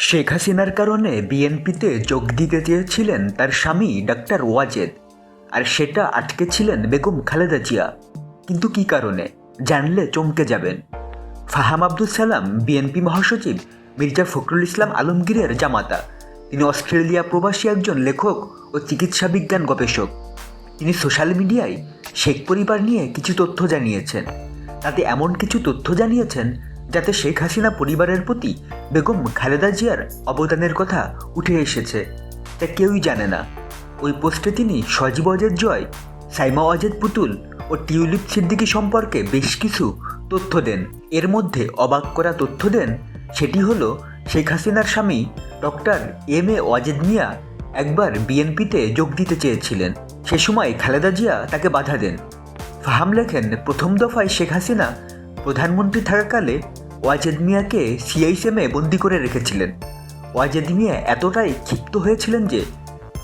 শেখ হাসিনার কারণে বিএনপিতে যোগ দিতে চেয়েছিলেন তার স্বামী ডাক্তার ওয়াজেদ, আর সেটা আটকে ছিলেন বেগম খালেদা জিয়া। কিন্তু কী কারণে? জানলে চমকে যাবেন। ফাহাম আব্দুল সালাম, বিএনপি মহাসচিব, মির্জা ফখরুল ইসলাম আলমগীরের জামাতা। তিনি অস্ট্রেলিয়া প্রবাসী একজন লেখক ও চিকিৎসা বিজ্ঞান গবেষক। তিনি সোশ্যাল মিডিয়ায় শেখ পরিবার নিয়ে কিছু তথ্য জানিয়েছেন। তাতে এমন কিছু তথ্য জানিয়েছেন যাতে শেখ হাসিনা পরিবারের প্রতি বেগম খালেদা জিয়ার অবদানের কথা উঠে এসেছে, তা কেউই জানে না। ওই পোস্টে তিনি সজীব অজেদ জয়, সাইমা অজেদ পুতুল ও টিউলিপ সিদ্দিকি সম্পর্কে বেশ কিছু তথ্য দেন। এর মধ্যে অবাক করা তথ্য দেন সেটি হলো, শেখ হাসিনার স্বামী doctor M A Wazed Miah একবার বিএনপিতে যোগ দিতে চেয়েছিলেন। সে সময় খালেদা জিয়া তাকে বাধা দেন। ফাহাম লেখেন, প্রথম দফায় শেখ হাসিনা প্রধানমন্ত্রী থাকাকালে ওয়াজেদ মিয়াকে সিআইসিএমে বন্দি করে রেখেছিলেন। ওয়াজেদ মিয়া এতটাই ক্ষিপ্ত হয়েছিলেন যে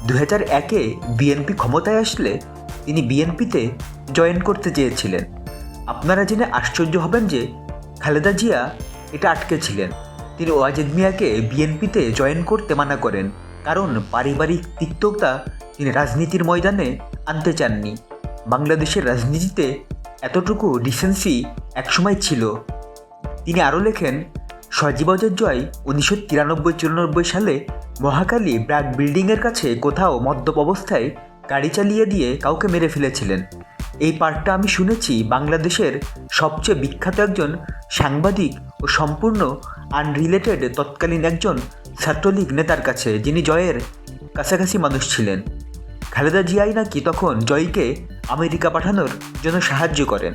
দু হাজার একে বিএনপি ক্ষমতায় আসলে তিনি বিএনপিতে জয়েন করতে চেয়েছিলেন। আপনারা জেনে আশ্চর্য হবেন যে, খালেদা জিয়া এটা আটকে ছিলেন। তিনি ওয়াজেদ মিয়াকে বিএনপিতে জয়েন করতে মানা করেন, কারণ পারিবারিক তিক্ততা তিনি রাজনীতির ময়দানে আনতে চাননি। বাংলাদেশের রাজনীতিতে এতটুকু ডিসেন্সি একসময় ছিল। তিনি আরও লেখেন সজীবজের জয় উনিশশো তিরানব্বই চুরানব্বই সালে মহাকালী ব্র্যাক বিল্ডিংয়ের কাছে কোথাও মদ্যপ অবস্থায় গাড়ি চালিয়ে দিয়ে কাউকে মেরে ফেলেছিলেন। এই পার্টটা আমি শুনেছি বাংলাদেশের সবচেয়ে বিখ্যাত একজন সাংবাদিক ও সম্পূর্ণ আনরিলেটেড তৎকালীন একজন ছাত্রলীগ নেতার কাছে, যিনি জয়ের কাছাকাছি মানুষ ছিলেন। খালেদা জিয়াই নাকি তখন জয়কে আমেরিকা পাঠানোর জন্য সাহায্য করেন।